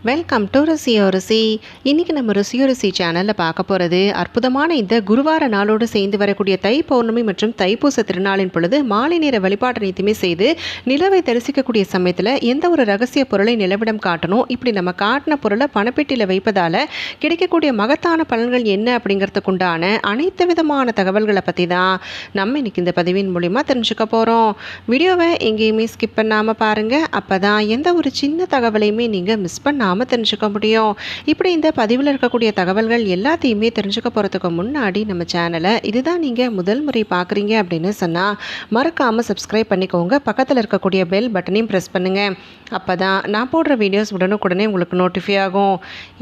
Welcome to ருசியோ ருசி. இன்றைக்கி நம்ம ருசியோ ருசி சேனலில் பார்க்க போகிறது அற்புதமான இந்த குருவார நாளோடு சேர்ந்து வரக்கூடிய தை பௌர்ணமி மற்றும் தைப்பூச திருநாளின் பொழுது மாலை நேர வழிபாட்டு நித்தியமே செய்து நிலவை தரிசிக்கக்கூடிய சமயத்தில் எந்த ஒரு ரகசிய பொருளை நிலவிடம் காட்டணும் இப்படி நம்ம காட்டின பொருளை பணப்பெட்டியில் வைப்பதால் கிடைக்கக்கூடிய மகத்தான பலன்கள் என்ன அப்படிங்கிறதுக்கு உண்டான அனைத்து விதமான தகவல்களை பற்றி தான் நம்ம இன்றைக்கி இந்த பதிவின் மூலிமா தெரிஞ்சுக்க போகிறோம் வீடியோவை எங்கேயுமே ஸ்கிப் பண்ணாமல் பாருங்கள் அப்போ தான் எந்த ஒரு சின்ன தகவலையுமே நீங்கள் மிஸ் பண்ணாமல் தெரிஞ்சுக்க முடியும். இப்படி இந்த பதிவில் இருக்கக்கூடிய தகவல்கள் எல்லாத்தையுமே தெரிஞ்சுக்க போகிறதுக்கு முன்னாடி நம்ம சேனலை இதுதான் நீங்கள் முதல் முறை பார்க்குறீங்க அப்படின்னு சொன்னால் மறக்காமல் சப்ஸ்கிரைப் பண்ணிக்கோங்க. பக்கத்தில் இருக்கக்கூடிய பெல் பட்டனையும் ப்ரெஸ் பண்ணுங்கள் அப்போ தான் நான் போடுற வீடியோஸ் உடனுக்குடனே உங்களுக்கு நோட்டிஃபை ஆகும்.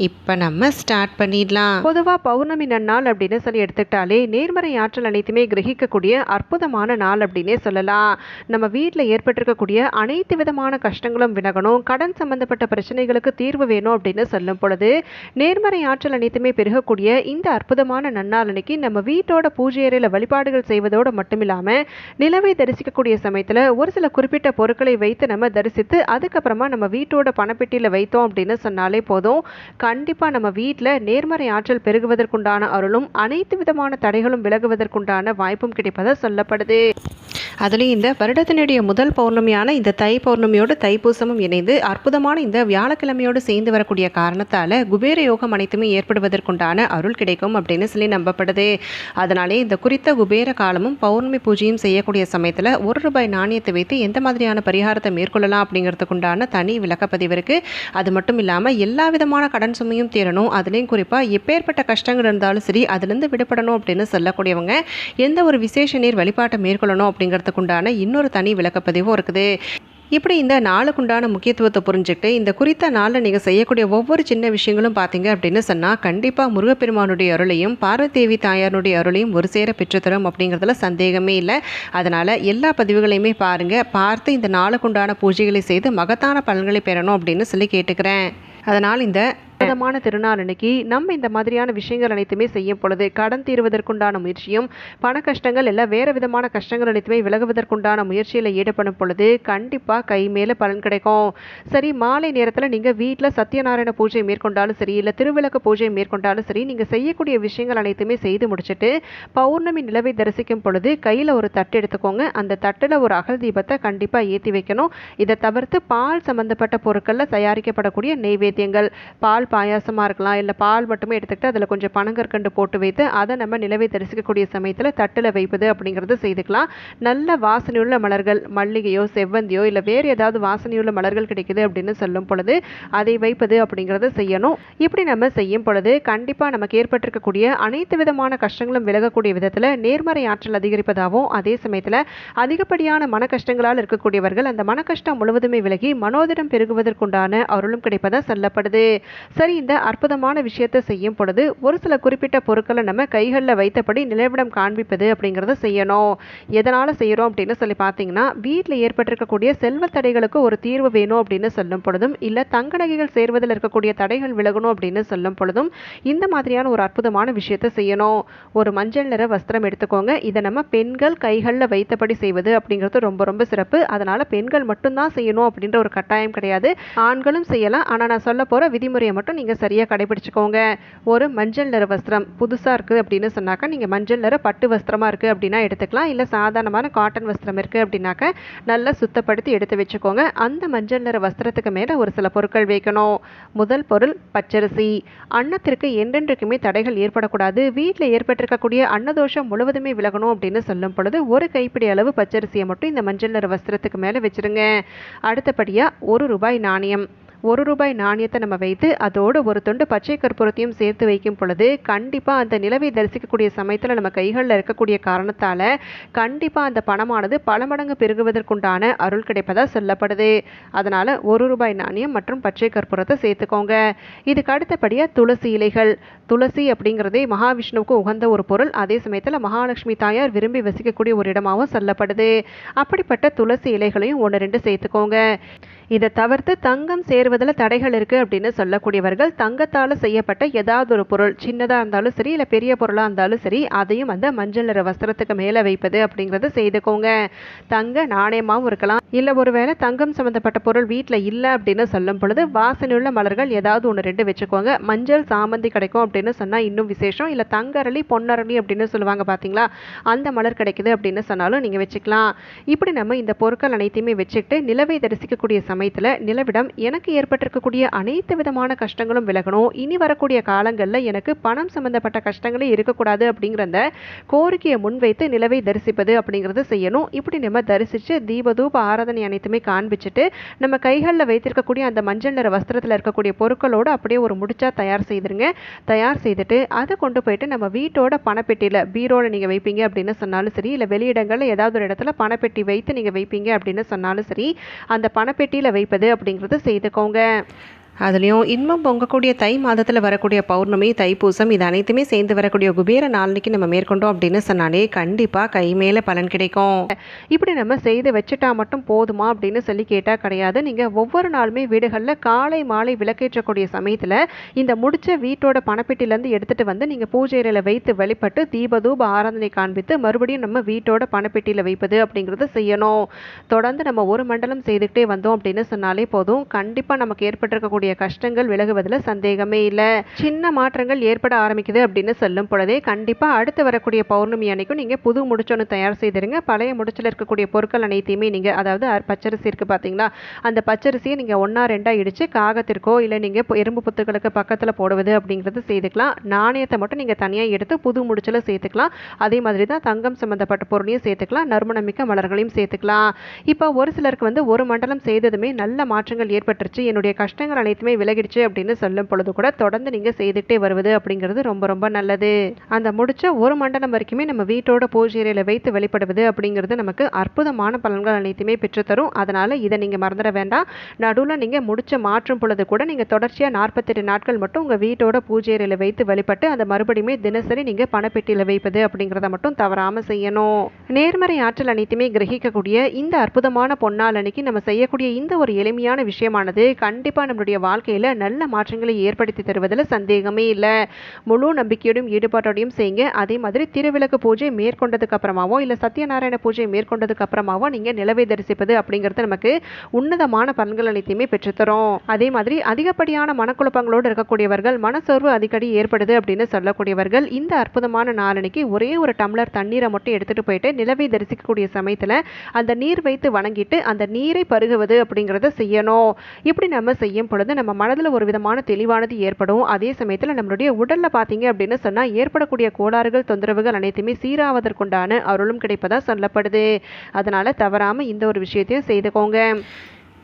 இப்போ நம்ம ஸ்டார்ட் பண்ணிடலாம். பொதுவாக பௌர்ணமி நன்னாள் அப்படின்னு சொல்லி எடுத்துக்கிட்டாலே நேர்மறை ஆற்றல் அனைத்துமே கிரகிக்கக்கூடிய அற்புதமான நாள் அப்படின்னே சொல்லலாம். நம்ம வீட்டில் ஏற்பட்டிருக்கக்கூடிய அனைத்து விதமான கஷ்டங்களும் விலகணும். கடன் சம்பந்தப்பட்ட பிரச்சனைகளுக்கு தீர்வு வேணும் அப்படின்னு சொல்லும் பொழுது நேர்மறை ஆற்றல் அனைத்துமே பெருகக்கூடிய இந்த அற்புதமான நன்னாள் அன்னைக்கு நம்ம வீட்டோட பூஜை அறையில் வழிபாடுகள் செய்வதோடு மட்டும் இல்லாமல் நிலவை தரிசிக்கக்கூடிய சமயத்தில் ஒரு சில குறிப்பிட்ட பொருட்களை வைத்து நம்ம தரிசித்து அதுக்கப்புறமா நம்ம வீட்டோட பணப்பெட்டியில் வைத்தோம் அப்படின்னு சொன்னாலே போதும். கண்டிப்பாக நம்ம வீட்டில் நேர்மறை ஆற்றல் பெருகுவதற்குண்டான அருளும் அனைத்து விதமான தடைகளும் விலகுவதற்குண்டான வாய்ப்பும் கிடைப்பதாக சொல்லப்படுது. அதுலேயும் இந்த வருடத்தினுடைய முதல் பௌர்ணமியான இந்த தை பௌர்ணமியோடு தைப்பூசமும் இணைந்து அற்புதமான இந்த வியாழக்கிழமையோடு சேர்ந்து வரக்கூடிய காரணத்தால் குபேர யோகம் அனைத்துமே ஏற்படுவதற்குண்டான அருள் கிடைக்கும் அப்படின்னு சொல்லி நம்பப்படுது. அதனாலே இந்த குறித்த குபேர காலமும் பௌர்ணமி பூஜையும் செய்யக்கூடிய சமயத்தில் ஒரு ரூபாய் நாணயத்தை வைத்து எந்த மாதிரியான பரிகாரத்தை மேற்கொள்ளலாம் அப்படிங்கிறதுக்குண்டான தனி விளக்கப்பதிவு இருக்குது அது மட்டும் இல்லாமல் எல்லா விதமான கடன் சுமையும் தீரணும் அதுலேயும் குறிப்பாக எப்பேற்பட்ட கஷ்டங்கள் இருந்தாலும் சரி அதுலேருந்து விடுபடணும் அப்படின்னு சொல்லக்கூடியவங்க எந்த ஒரு விசேஷ நீர் வழிபாட்டை மேற்கொள்ளணும் அப்படிங்கிறதுக்குண்டான இன்னொரு தனி விளக்கப்பதிவும் இருக்குது. இப்படி இந்த நாளுக்குண்டான முக்கியத்துவத்தை புரிஞ்சுக்கிட்டு இந்த குறித்த நாளில் நீங்கள் செய்யக்கூடிய ஒவ்வொரு சின்ன விஷயங்களும் பார்த்தீங்க அப்படின்னு சொன்னால் கண்டிப்பாக முருகப்பெருமானுடைய அருளையும் பார்வதேவி தாயாருடைய அருளையும் ஒரு சேர பெற்றுத்தரும் அப்படிங்கிறதுல சந்தேகமே இல்லை. அதனால் எல்லா பதிவுகளையுமே பாருங்கள் பார்த்து இந்த நாளுக்குண்டான பூஜைகளை செய்து மகத்தான பலன்களை பெறணும் அப்படின்னு சொல்லி கேட்டுக்கிறேன். அதனால் இந்த விதமான திருநாள் அன்னைக்கு நம்ம இந்த மாதிரியான விஷயங்கள் அனைத்துமே செய்யும் பொழுது கடன் தீர்வதற்குண்டான முயற்சியும் பண கஷ்டங்கள் எல்லாம் வேறு விதமான கஷ்டங்கள் அனைத்துமே விலகுவதற்குண்டான முயற்சியில் ஈடுபடும் பொழுது கண்டிப்பாக கை மேலே பலன் கிடைக்கும். சரி மாலை நேரத்தில் நீங்கள் வீட்டில் சத்யநாராயண பூஜை மேற்கொண்டாலும் சரி இல்லை திருவிளக்கு பூஜை மேற்கொண்டாலும் சரி நீங்கள் செய்யக்கூடிய விஷயங்கள் அனைத்துமே செய்து முடிச்சுட்டு பௌர்ணமி நிலவை தரிசிக்கும் பொழுது கையில் ஒரு தட்டு எடுத்துக்கோங்க. அந்த தட்டில் ஒரு அகல் தீபத்தை கண்டிப்பாக ஏற்றி வைக்கணும். இதை தவிர்த்து பால் சம்பந்தப்பட்ட பொருட்களில் தயாரிக்கப்படக்கூடிய நெய்வேத்தியங்கள் பால் பாயாசமாக இருக்கலாம் இல்லை பால் மட்டுமே எடுத்துக்கிட்டு அதில் கொஞ்சம் பனங்கற்கண்டு போட்டு வைத்து அதை நம்ம நிலவை தரிசிக்கக்கூடிய சமயத்தில் தட்டில் வைப்பது அப்படிங்கிறது செய்துக்கலாம். நல்ல வாசனையுள்ள மலர்கள் மல்லிகையோ செவ்வந்தியோ இல்லை வேறு ஏதாவது வாசனையுள்ள மலர்கள் கிடைக்குது அப்படின்னு சொல்லும் பொழுது அதை வைப்பது அப்படிங்கிறத செய்யணும். இப்படி நம்ம செய்யும் பொழுது கண்டிப்பாக நமக்கு ஏற்பட்டிருக்கக்கூடிய அனைத்து விதமான கஷ்டங்களும் விலகக்கூடிய விதத்தில் நேர்மறை ஆற்றல் அதிகரிப்பதாகவும் அதே சமயத்தில் அதிகப்படியான மன கஷ்டங்களால் இருக்கக்கூடியவர்கள் அந்த மன கஷ்டம் முழுவதுமே விலகி மனோதிடம் பெருகுவதற்குண்டான அருளும் கிடைப்பதாக சொல்லப்படுது. சரி இந்த அற்புதமான விஷயத்தை செய்யும் பொழுது ஒரு சில குறிப்பிட்ட பொருட்களை நம்ம கைகளில் வைத்தபடி நிலவிடம் காண்பிப்பது அப்படிங்கிறத செய்யணும். எதனால் செய்கிறோம் அப்படின்னு சொல்லி பார்த்தீங்கன்னா வீட்டில் ஏற்பட்டிருக்கக்கூடிய செல்வ தடைகளுக்கு ஒரு தீர்வு வேணும் அப்படின்னு சொல்லும் பொழுதும் இல்லை தங்க நகைகள் சேர்வதில் இருக்கக்கூடிய தடைகள் விலகணும் அப்படின்னு சொல்லும் பொழுதும் இந்த மாதிரியான ஒரு அற்புதமான விஷயத்தை செய்யணும். ஒரு மஞ்சள் நிற வஸ்திரம் எடுத்துக்கோங்க. இதை நம்ம பெண்கள் கைகளில் வைத்தபடி செய்வது அப்படிங்கிறது ரொம்ப ரொம்ப சிறப்பு. அதனால் பெண்கள் மட்டும்தான் செய்யணும் அப்படின்ற ஒரு கட்டாயம் கிடையாது. ஆண்களும் செய்யலாம். ஆனால் நான் சொல்ல போகிற விதிமுறையை மட்டும் நீங்கள் சரியாக கடைபிடிச்சிக்கோங்க. ஒரு மஞ்சள் நிற வஸ்திரம் புதுசாக இருக்குது அப்படின்னு சொன்னாக்கா நீங்கள் மஞ்சள் நிற பட்டு வஸ்திரமாக இருக்குது அப்படின்னா எடுத்துக்கலாம். இல்லை சாதாரணமான காட்டன் வஸ்திரம் இருக்குது அப்படின்னாக்க நல்லா சுத்தப்படுத்தி எடுத்து வச்சுக்கோங்க. அந்த மஞ்சள் நிற வஸ்திரத்துக்கு மேலே ஒரு சில பொருட்கள் வைக்கணும். முதல் பொருள் பச்சரிசி. அன்னத்திற்கு என்றென்றைக்குமே தடைகள் ஏற்படக்கூடாது. வீட்டில் ஏற்பட்டிருக்கக்கூடிய அன்னதோஷம் முழுவதுமே விலகணும் அப்படின்னு சொல்லும் பொழுது ஒரு கைப்பிடி அளவு பச்சரிசியை மட்டும் இந்த மஞ்சள் நிற வஸ்திரத்துக்கு மேலே வச்சிருங்க. அடுத்தபடியாக ஒரு ரூபாய் நாணயம். ஒரு ரூபாய் நாணயத்தை நம்ம வைத்து அதோடு ஒரு துண்டு பச்சை கற்பூரத்தையும் சேர்த்து வைக்கும் பொழுது கண்டிப்பாக அந்த நிலவை தரிசிக்கக்கூடிய சமயத்தில் நம்ம கைகளில் இருக்கக்கூடிய காரணத்தால் கண்டிப்பாக அந்த பணமானது பல மடங்கு பெருகுவதற்குண்டான அருள் கிடைப்பதாக சொல்லப்படுது. அதனால் ஒரு ரூபாய் நாணயம் மற்றும் பச்சை கற்பூரத்தை சேர்த்துக்கோங்க. இதுக்கு அடுத்தபடியாக துளசி இலைகள். துளசி அப்படிங்கிறதே மகாவிஷ்ணுவுக்கு உகந்த ஒரு பொருள். அதே சமயத்தில் மகாலட்சுமி தாயார் விரும்பி வசிக்கக்கூடிய ஒரு இடமாகவும் சொல்லப்படுது. அப்படிப்பட்ட துளசி இலைகளையும் ஒன்று ரெண்டு சேர்த்துக்கோங்க. இதை தவிர்த்து தங்கம் சேருவதில் தடைகள் இருக்குது அப்படின்னு சொல்லக்கூடியவர்கள் தங்கத்தால் செய்யப்பட்ட ஏதாவது ஒரு பொருள் சின்னதாக இருந்தாலும் சரி இல்லை பெரிய பொருளாக இருந்தாலும் சரி அதையும் வந்து மஞ்சள் நிற வஸ்திரத்துக்கு மேலே வைப்பது அப்படிங்கிறத செய்துக்கோங்க. தங்க நாணயமாகவும் இருக்கலாம் இல்லை ஒருவேளை தங்கம் சம்மந்தப்பட்ட பொருள் வீட்டில் இல்லை அப்படின்னு சொல்லும் பொழுது வாசனையுள்ள மலர்கள் ஏதாவது ஒன்று ரெண்டு வச்சுக்கோங்க. மஞ்சள் சாமந்தி கிடைக்கும் அப்படின்னு சொன்னால் இன்னும் விசேஷம். இல்லை தங்கரளி பொன்னரளி அப்படின்னு சொல்லுவாங்க பார்த்தீங்களா அந்த மலர் கிடைக்குது அப்படின்னு சொன்னாலும் நீங்கள் வச்சுக்கலாம். இப்படி நம்ம இந்த பொருட்கள் அனைத்தையுமே வச்சுக்கிட்டு நிலவை தரிசிக்கக்கூடிய சமயத்தில் நிலவிடம் எனக்கு ஏற்பட்டிருக்கக்கூடிய அனைத்து விதமான கஷ்டங்களும் விலகணும். இனி வரக்கூடிய காலங்களில் எனக்கு பணம் சம்மந்தப்பட்ட கஷ்டங்களே இருக்கக்கூடாது அப்படிங்கிற அந்த கோரிக்கையை முன்வைத்து நிலவை தரிசிப்பது அப்படிங்கிறத செய்யணும். இப்படி நம்ம தரிசித்து தீபதூப ஆராதனை அனைத்துமே காண்பிச்சுட்டு நம்ம கைகளில் வைத்திருக்கக்கூடிய அந்த மஞ்சள் நிற வஸ்திரத்தில் இருக்கக்கூடிய பொருட்களோடு அப்படியே ஒரு முடிச்சா தயார் செய்திருங்க. தயார் செய்துட்டு அதை கொண்டு போயிட்டு நம்ம வீட்டோட பணப்பெட்டியில் பீரோவில் நீங்கள் வைப்பீங்க அப்படின்னு சொன்னாலும் சரி இல்லை வெளியிடங்களில் ஏதாவது ஒரு இடத்துல பணப்பெட்டி வைத்து நீங்கள் வைப்பீங்க அப்படின்னு சொன்னாலும் சரி அந்த பணப்பெட்டியில் வைப்பது அப்படிங்கிறது செய்துக்கோங்க. அதுலேயும் இன்பம் பொங்கக்கூடிய தை மாதத்தில் வரக்கூடிய பௌர்ணமி தைப்பூசம் இது அனைத்துமே சேர்ந்து வரக்கூடிய குபேர நாளைக்கு நம்ம மேற்கொண்டோம் அப்படின்னு சொன்னாலே கண்டிப்பாக கை மேலே பலன் கிடைக்கும். இப்படி நம்ம செய்து வச்சுட்டா மட்டும் போதுமா அப்படின்னு சொல்லி கேட்டால் கிடையாது. நீங்கள் ஒவ்வொரு நாளுமே வீடுகளில் காலை மாலை விளக்கேற்றக்கூடிய சமயத்தில் இந்த முடிச்ச வீட்டோட பணப்பெட்டிலேருந்து எடுத்துகிட்டு வந்து நீங்கள் பூஜையில் வைத்து வழிபட்டு தீபதூப ஆராதனை காண்பித்து மறுபடியும் நம்ம வீட்டோட பணப்பெட்டியில் வைப்பது அப்படிங்கிறத செய்யணும். தொடர்ந்து நம்ம ஒரு மண்டலம் செய்துக்கிட்டே வந்தோம் அப்படின்னு சொன்னாலே போதும். கண்டிப்பாக நமக்கு ஏற்பட்டிருக்கக்கூடிய இருக்கக்கூடிய கஷ்டங்கள் விலகுவதில் சந்தேகமே இல்லை. சின்ன மாற்றங்கள் ஏற்பட ஆரம்பிக்குது அப்படின்னு சொல்லும் பொழுதே கண்டிப்பாக அடுத்து வரக்கூடிய பௌர்ணமி அன்னைக்கும் நீங்கள் புது முடிச்சொன்று தயார் செய்திருங்க. பழைய முடிச்சில் இருக்கக்கூடிய பொருட்கள் அனைத்தையுமே நீங்கள் அதாவது பச்சரிசி இருக்குது பார்த்தீங்களா அந்த பச்சரிசியை நீங்கள் ஒன்றா ரெண்டாக இடித்து காகத்திற்கோ இல்லை நீங்கள் எறும்பு புத்துக்களுக்கு பக்கத்தில் போடுவது அப்படிங்கிறது செய்துக்கலாம். நாணயத்தை மட்டும் நீங்கள் தனியாக எடுத்து புது முடிச்சில் சேர்த்துக்கலாம். அதே மாதிரி தான் தங்கம் சம்மந்தப்பட்ட பொருளையும் சேர்த்துக்கலாம். நறுமணமிக்க மலர்களையும் சேர்த்துக்கலாம். இப்போ ஒரு சிலருக்கு வந்து ஒரு மண்டலம் செய்ததுமே நல்ல மாற்றங்கள் ஏற்பட்டுருச்சு. என்னுடைய கஷ்டங்கள் அனைத்து அனைத்துமே விலகிடுச்சு அப்படின்னு சொல்லும் பொழுது கூட தொடர்ந்து நீங்கள் செய்துகிட்டே வருவது அப்படிங்கிறது ரொம்ப ரொம்ப நல்லது. அந்த முடிச்ச ஒரு மண்டலம் வரைக்குமே நம்ம வீட்டோட பூஜையில் வைத்து வெளிப்படுவது அப்படிங்கிறது நமக்கு அற்புதமான பலன்கள் அனைத்துமே பெற்றுத்தரும். அதனால் இதை நீங்கள் மறந்துட வேண்டாம். நடுவில் நீங்கள் முடிச்ச மாற்றும் பொழுது கூட நீங்கள் தொடர்ச்சியாக நாற்பத்தெட்டு நாட்கள் மட்டும் உங்கள் வீட்டோட பூஜையில் வைத்து வழிபட்டு அதை மறுபடியுமே தினசரி நீங்கள் பணப்பெட்டியில் வைப்பது அப்படிங்கிறத மட்டும் தவறாமல் செய்யணும். நேர்மறை ஆற்றல் அனைத்துமே கிரகிக்கக்கூடிய இந்த அற்புதமான பொன்னால் அன்னைக்கு நம்ம செய்யக்கூடிய இந்த ஒரு எளிமையான விஷயமானது கண்டிப்பாக நம்மளுடைய வாழ்க்கையில் நல்ல மாற்றங்களை ஏற்படுத்தி தருவதில் சந்தேகமே இல்லை. முழு நம்பிக்கையோடும் ஈடுபாட்டோடையும் செய்யுங்க. அதே மாதிரி திருவிளக்கு பூஜை மேற்கொண்டதுக்கு அப்புறமாவோ இல்லை சத்யநாராயண பூஜை மேற்கொண்டதுக்கு அப்புறமாவோ நீங்கள் நிலவை தரிசிப்பது அப்படிங்கிறது நமக்கு உன்னதமான பலன்கள் அனைத்தையுமே பெற்றுத்தரும். அதே மாதிரி அதிகப்படியான மனக்குழப்பங்களோடு இருக்கக்கூடியவர்கள் மனசோர்வு அடிக்கடி ஏற்படுது அப்படின்னு சொல்லக்கூடியவர்கள் இந்த அற்புதமான நாளனைக்கு ஒரே ஒரு டம்ளர் தண்ணீரை மட்டும் எடுத்துகிட்டு போயிட்டு நிலவை தரிசிக்கக்கூடிய சமயத்தில் அந்த நீர் வைத்து வணங்கிட்டு அந்த நீரை பருகுவது அப்படிங்கிறத செய்யணும். இப்படி நம்ம செய்யும் பொழுது நம்ம மனதில் ஒரு விதமான தெளிவானது ஏற்படும். அதே சமயத்தில் நம்மளுடைய உடலில் பார்த்தீங்க அப்படின்னு சொன்னால் ஏற்படக்கூடிய கோளாறுகள் தொந்தரவுகள் அனைத்துமே சீராவதற்குண்டான அருளும் கிடைப்பதாக சொல்லப்படுது. அதனால் தவறாமல் இந்த ஒரு விஷயத்தையும் செய்துக்கோங்க.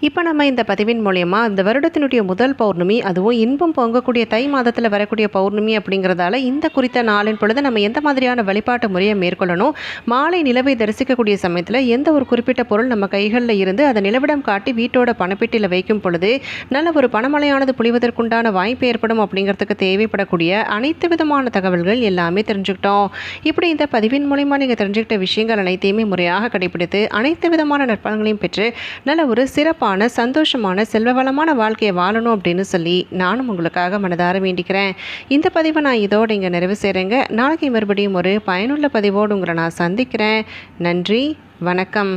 இப்போ நம்ம இந்த பதிவின் மூலயமா இந்த வருடத்தினுடைய முதல் பௌர்ணமி அதுவும் இன்பம் பொங்கக்கூடிய தை மாதத்தில் வரக்கூடிய பௌர்ணமி அப்படிங்கிறதால இந்த குறித்த நாளின் பொழுது நம்ம எந்த மாதிரியான வழிபாட்டு முறையை மேற்கொள்ளணும் மாலை நிலவை தரிசிக்கக்கூடிய சமயத்தில் எந்த ஒரு குறிப்பிட்ட பொருள் நம்ம கைகளில் இருந்து அதை நிலவிடம் காட்டி வீட்டோட பணப்பெட்டியில் வைக்கும் பொழுது நல்ல ஒரு பணமழையானது புழிவதற்குண்டான வாய்ப்பு ஏற்படும் அப்படிங்கிறதுக்கு தேவைப்படக்கூடிய அனைத்து விதமான தகவல்கள் எல்லாமே தெரிஞ்சுக்கிட்டோம். இப்படி இந்த பதிவின் மூலயமா நீங்கள் தெரிஞ்சுக்கிட்ட விஷயங்கள் அனைத்தையுமே முறையாக கடைபிடித்து அனைத்து விதமான நற்பலன்களையும் பெற்று நல்ல ஒரு சிறப்பு சிறப்பான சந்தோஷமான செல்வ வளமான வாழ்க்கையை வாழணும் அப்படின்னு சொல்லி நானும் உங்களுக்காக மனதார வேண்டிக்கிறேன். இந்த பதிவை நான் இதோடு இங்கே நிறைவு செய்கிறேங்க நாளைக்கு மறுபடியும் ஒரு பயனுள்ள பதிவோடு உங்களை நான் சந்திக்கிறேன். நன்றி வணக்கம்.